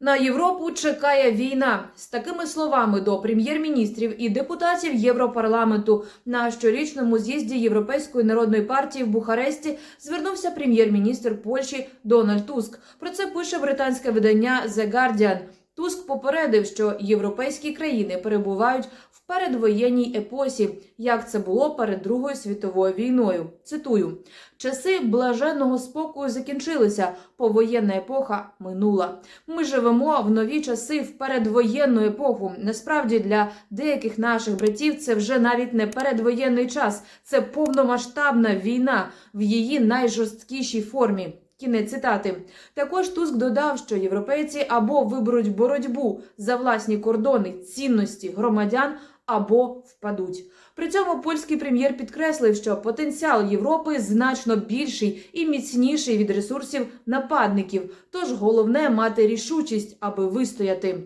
На Європу чекає війна. З такими словами до прем'єр-міністрів і депутатів Європарламенту на щорічному з'їзді Європейської народної партії в Бухаресті звернувся прем'єр-міністр Польщі Дональд Туск. Про це пише британське видання The Guardian. Туск попередив, що європейські країни перебувають в передвоєнній епосі, як це було перед Другою світовою війною. Цитую: часи блаженного спокою закінчилися. Повоєнна епоха минула. Ми живемо в нові часи в передвоєнну епоху. Насправді для деяких наших братів це вже навіть не передвоєнний час, це повномасштабна війна в її найжорсткішій формі. Кінець цитати. Також Туск додав, що європейці або виберуть боротьбу за власні кордони, цінності громадян, або впадуть. При цьому польський прем'єр підкреслив, що потенціал Європи значно більший і міцніший від ресурсів нападників. Тож головне мати рішучість, аби вистояти.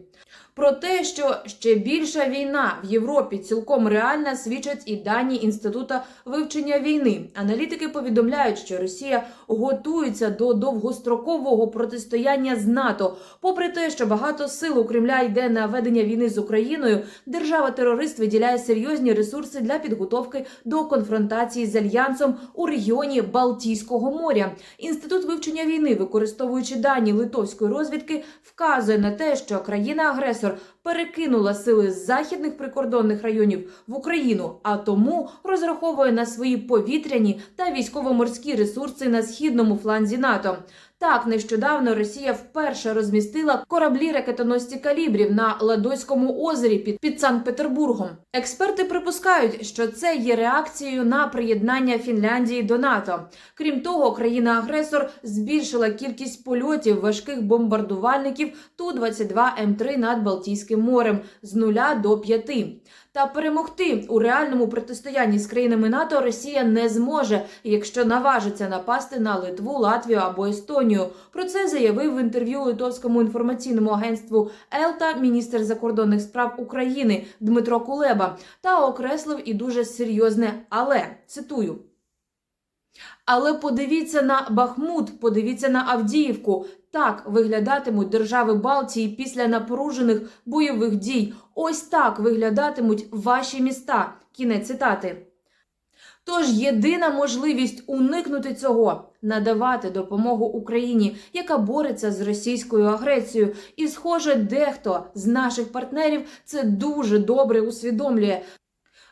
Про те, що ще більша війна в Європі цілком реальна, свідчать і дані інститута вивчення війни. Аналітики повідомляють, що Росія готується до довгострокового протистояння з НАТО. Попри те, що багато сил у Кремля йде на ведення війни з Україною, держава-терорист виділяє серйозні ресурси для підготовки до конфронтації з альянсом у регіоні Балтійського моря. Інститут вивчення війни, використовуючи дані литовської розвідки, вказує на те, що країна-агресор перекинула сили з західних прикордонних районів в Україну, а тому розраховує на свої повітряні та військово-морські ресурси на східному фланзі НАТО. Так, нещодавно Росія вперше розмістила кораблі ракетоносці калібрів на Ладойському озері під, під Санкт-Петербургом. Експерти припускають, що це є реакцією на приєднання Фінляндії до НАТО. Крім того, країна-агресор збільшила кількість польотів важких бомбардувальників Ту-22 М3 над Балтійським морем з нуля до п'яти. Та перемогти у реальному протистоянні з країнами НАТО Росія не зможе, якщо наважиться напасти на Литву, Латвію або Естонію. Про це заявив в інтерв'ю литовському інформаційному агентству Елта міністр закордонних справ України Дмитро Кулеба та окреслив і дуже серйозне але цитую. Але подивіться на Бахмут, подивіться на Авдіївку. Так виглядатимуть держави Балтії після напружених бойових дій. Ось так виглядатимуть ваші міста. Кінець цитати. Тож єдина можливість уникнути цього надавати допомогу Україні, яка бореться з російською агресією. І, схоже, дехто з наших партнерів це дуже добре усвідомлює.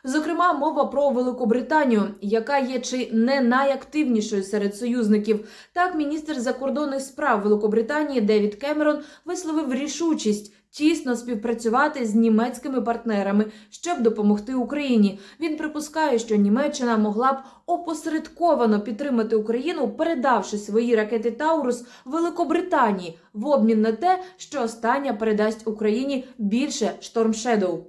Зокрема, мова про Великобританію, яка є чи не найактивнішою серед союзників. Так, міністр закордонних справ Великобританії Девід Кемерон висловив рішучість тісно співпрацювати з німецькими партнерами, щоб допомогти Україні. Він припускає, що Німеччина могла б опосередковано підтримати Україну, передавши свої ракети Таурус Великобританії в обмін на те, що остання передасть Україні більше Шторм Шедоу.